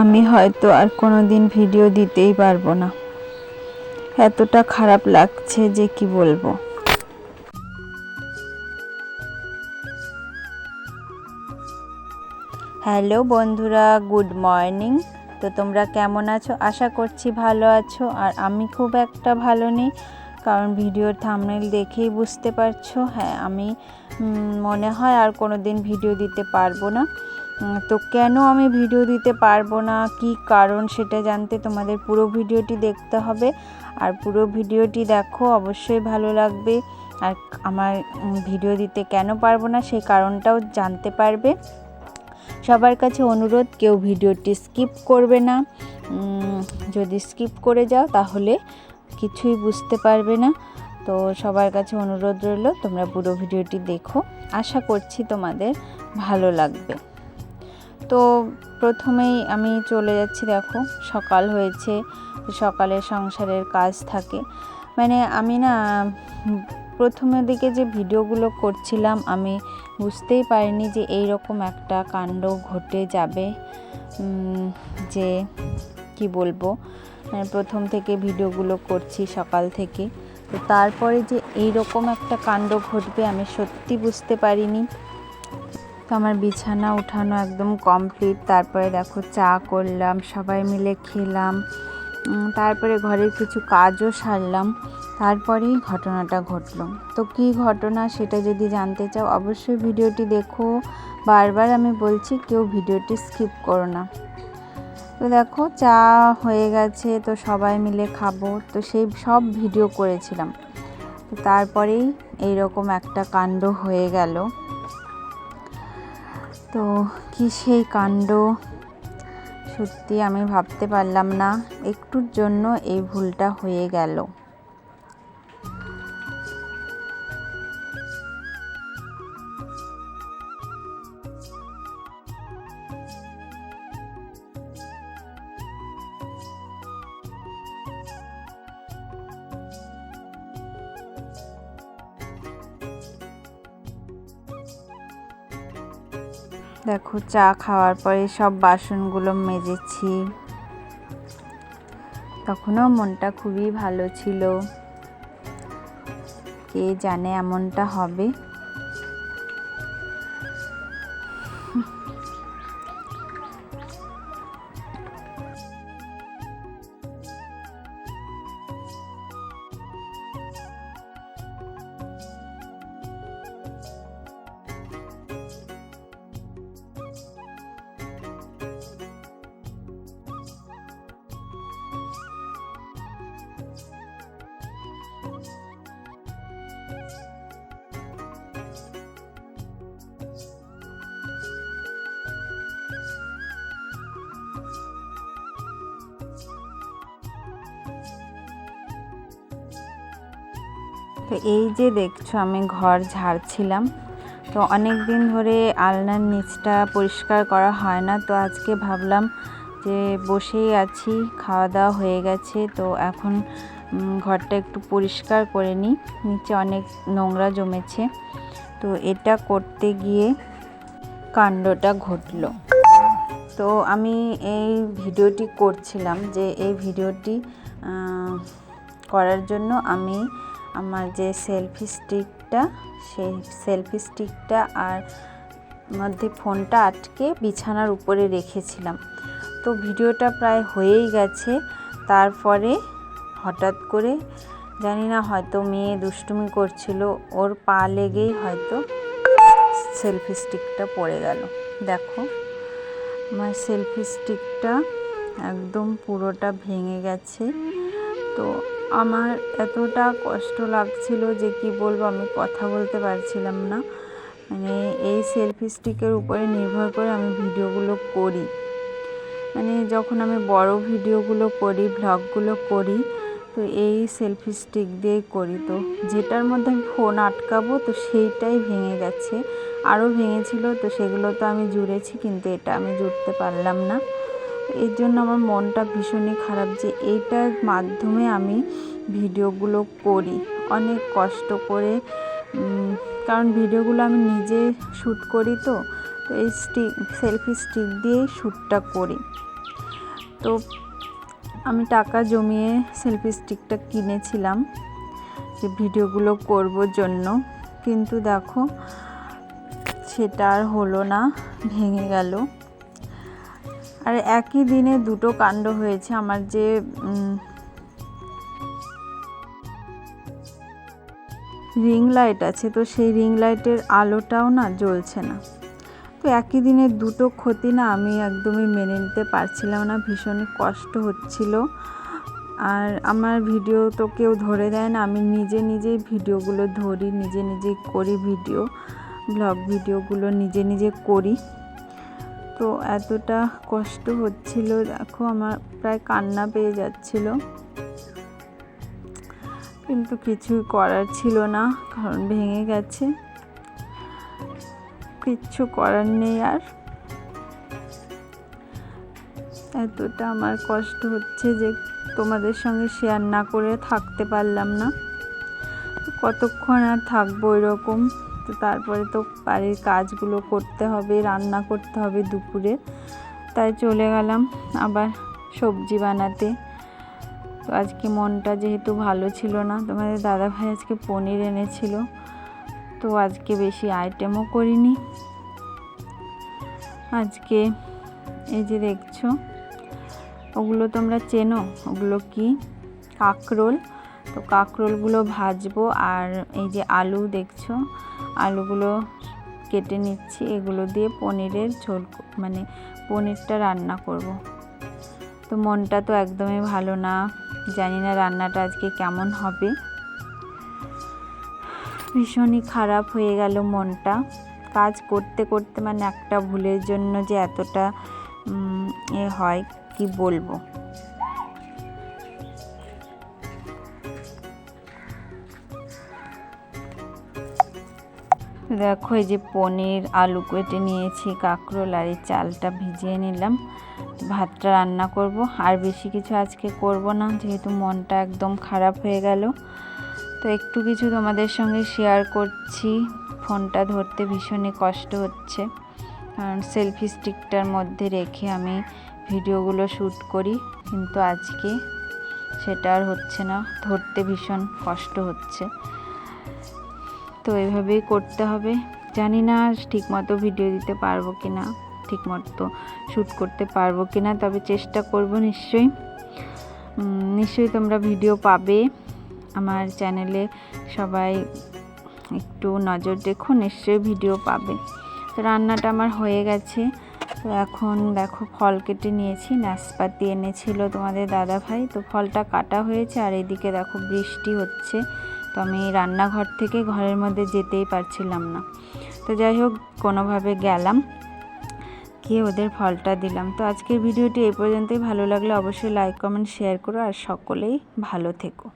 আমি হয়তো আর কোনো দিন ভিডিও দিতেই পারব না। এতটা খারাপ লাগছে যে কি বলব? হ্যালো বন্ধুরা, গুড মর্নিং। তো তোমরা কেমন আছো? আশা করছি ভালো আছো। আর আমি খুব একটা ভালো নেই, কারণ ভিডিওর থামনেল দেখেই বুঝতে পারছ। হ্যাঁ আমি মনে হয় আর কোনো দিন ভিডিও দিতে পারব না। তো কেন আমি ভিডিও দিতে পারব না? কি কারণ সেটা জানতে তোমাদের পুরো ভিডিওটি দেখতে হবে। আর পুরো ভিডিওটি দেখো, অবশ্যই ভালো লাগবে। আর আমার ভিডিও দিতে কেন পারব না সেই কারণটাও জানতে পারবে। সবার কাছে অনুরোধ, কেউ ভিডিওটি স্কিপ করবে না। যদি স্কিপ করে যাও তাহলে কিছুই বুঝতে পারবে না। তো সবার কাছে অনুরোধ রইল, তোমরা পুরো ভিডিওটি দেখো। আশা করছি তোমাদের ভালো লাগবে। তো প্রথমেই আমি চলে যাচ্ছি, দেখো, সকাল হয়েছে, সকালে সংসারের কাজ থাকে। মানে আমি না, প্রথমের দিকে যে ভিডিওগুলো করছিলাম, আমি বুঝতেই পারিনি যে এই রকম একটা কাণ্ড ঘটে যাবে যে কি বলব মানে প্রথম থেকে ভিডিওগুলো করছি সকাল থেকে। তো তারপরে যে এই রকম একটা কাণ্ড ঘটবে, আমি সত্যি বুঝতে পারিনি। তো আমার বিছানা উঠানো একদম কমপ্লিট তারপরে দেখো চা করলাম, সবাই মিলে খেলাম তারপরে ঘরের কিছু কাজও সারলাম, তারপরেই ঘটনাটা ঘটলো। তো কি ঘটনা সেটা যদি জানতে চাও, অবশ্যই ভিডিওটি দেখো। বারবার আমি বলছি, কেউ ভিডিওটি স্কিপ করো না। তো দেখো, চা হয়ে গেছে, তো সবাই মিলে খাব, তো সেই সব ভিডিও করেছিলাম। তো তারপরেই এইরকম একটা কাণ্ড হয়ে গেল। তো কি সেই কাণ্ড? সত্যি আমি ভাবতে পারলাম না। একটুর জন্য এই ভুলটা হয়ে গেল। দেখো, চা খাওয়ার পরে সব বাসনগুলো মেজেছি। তখনও মনটা খুবই ভালো ছিল। কে জানে এমনটা হবে। তো এই যে দেখছ, আমি ঘর ঝাড়ছিলাম। তো অনেক দিন ধরে আলনার নিচটা পরিষ্কার করা হয় না, তো আজকে ভাবলাম যে বসেই আছি, খাওয়া দাওয়া হয়ে গেছে, তো এখন ঘরটা একটু পরিষ্কার করে নিই। নিচে অনেক নোংরা জমেছে, তো এটা করতে গিয়ে কাণ্ডটা ঘটলো। তো আমি এই ভিডিওটি করছিলাম যে এই ভিডিওটি করার জন্য আমি আমার যে সেলফি স্টিকটা সেই সেলফি স্টিকটা আর মধ্যে ফোনটা আটকে বিছানার উপরে রেখেছিলাম। তো ভিডিওটা প্রায় হয়েই গেছে। তারপরে হঠাৎ করে, জানি না, হয়তো মেয়ে দুষ্টুমি করছিল, ওর পা লেগেই হয়তো সেলফি স্টিকটা পড়ে গেল। দেখো, আমার সেলফি স্টিকটা একদম পুরোটা ভেঙে গেছে। তো আমার এতটা কষ্ট লাগছিল যে কি বলব, আমি কথা বলতে পারছিলাম না। মানে এই সেলফি স্টিকের উপরে নির্ভর করে আমি ভিডিওগুলো করি। মানে যখন আমি বড় ভিডিওগুলো করি ভ্লগগুলো করি, তো এই সেলফি স্টিক দিয়েই করি। তো যেটার মধ্যে আমি ফোন আটকাবো, তো সেইটাই ভেঙে গেছে। আরও ভেঙেছিল, তো সেগুলো তো আমি জুড়েছি, কিন্তু এটা আমি জুড়তে পারলাম না। এর জন্য আমার মনটা ভীষণই খারাপ যে এইটার মাধ্যমে আমি ভিডিওগুলো করি। অনেক কষ্ট করে কারণ ভিডিওগুলো আমি নিজে শ্যুট করি তো তো এই স্টিক, সেলফি স্টিক দিয়েই শ্যুটটা করি। তো আমি টাকা জমিয়ে সেলফি স্টিকটা কিনেছিলাম, যে ভিডিওগুলো করব জন্য। কিন্তু দেখো, সেটা আর হলো না, ভেঙে গেল। আর একই দিনে দুটো কাণ্ড হয়েছে আমার যে রিং লাইট আছে, তো সেই রিং লাইটের আলোটাও না জ্বলছে না। তো একই দিনে দুটো ক্ষতি না আমি একদমই মেনে নিতে পারছিলাম না ভীষণই কষ্ট হচ্ছিল। আর আমার ভিডিও তো কেউ ধরে দেয় না, আমি নিজে নিজেই ভিডিওগুলো ধরি, নিজে নিজেই করি ভিডিও, ব্লগ ভিডিওগুলো নিজে নিজে করি। তো এতটা কষ্ট হচ্ছিল, দেখো আমার প্রায় কান্না পেয়ে যাচ্ছিল। কিন্তু কিছুই করার ছিল না, কারণ ভেঙে গেছে। কিচ্ছু করার নেই আর। এতটা আমার কষ্ট হচ্ছে যে তোমাদের সঙ্গে শেয়ার না করে থাকতে পারলাম না। কতক্ষণ আর থাকব এরকম? তো তারপরে তো বাড়ির কাজগুলো করতে হবে, রান্না করতে হবে দুপুরে। তাই চলে গেলাম আবার সবজি বানাতে। তো আজকে মনটা যেহেতু ভালো ছিল না, তোমাদের দাদাভাই আজকে পনির এনেছিল। তো আজকে বেশি আইটেমও করিনি। আজকে এই যে দেখছ, ওগুলো তোমরা চেনো? ওগুলো কি? কাকরোল। তো কাকরোলগুলো ভাজবো আর এই যে আলু দেখছ, আলুগুলো কেটে নিচ্ছি, এগুলো দিয়ে পনিরের ঝোল মানে পনিরটা রান্না করব। তো মনটা তো একদমই ভালো না, জানি না রান্নাটা আজকে কেমন হবে। ভীষণই খারাপ হয়ে গেল মনটা। কাজ করতে করতে মানে একটা ভুলের জন্য যে এতটা এ হয়, কি বলব? দেখো, এই যে পনির, আলু কেটে নিয়েছি, কাঁকরোল আর এই চালটা ভিজিয়ে নিলাম। ভাতটা রান্না করব, আর বেশি কিছু আজকে করব না, যেহেতু মনটা একদম খারাপ হয়ে গেল। তো একটু কিছু তোমাদের সঙ্গে শেয়ার করছি, ফোনটা ধরতে ভীষণই কষ্ট হচ্ছে। কারণ সেলফি স্টিকটার মধ্যে রেখে আমি ভিডিওগুলো শ্যুট করি, কিন্তু আজকে সেটা আর হচ্ছে না, ধরতে ভীষণ কষ্ট হচ্ছে। তো এভাবেই করতে হবে। জানি না ঠিকমতো ভিডিও দিতে পারব কি না ঠিকমতো শ্যুট করতে পারব কি না তবে চেষ্টা করব নিশ্চয়ই। নিশ্চয়ই তোমরা ভিডিও পাবে। আমার চ্যানেলে সবাই একটু নজর দেখো, নিশ্চয়ই ভিডিও পাবে। তো রান্নাটা আমার হয়ে গেছে। তো এখন দেখো ফল কেটে নিয়েছি, নাশপাতি এনেছিল তোমাদের দাদা ভাই তো ফলটা কাটা হয়েছে আর এদিকে দেখো বৃষ্টি হচ্ছে। তো আমি রান্নাঘর থেকে ঘরের মধ্যে যেতেই পারছিলাম না। তো যাই হোক, কোনোভাবে গেলাম। গিয়ে ওদের ফলটা দিলাম। তো আজকের ভিডিওটি এই পর্যন্তই। ভালো লাগলে অবশ্যই লাইক কমেন্ট শেয়ার করো। আর সকলেই ভালো থেকো।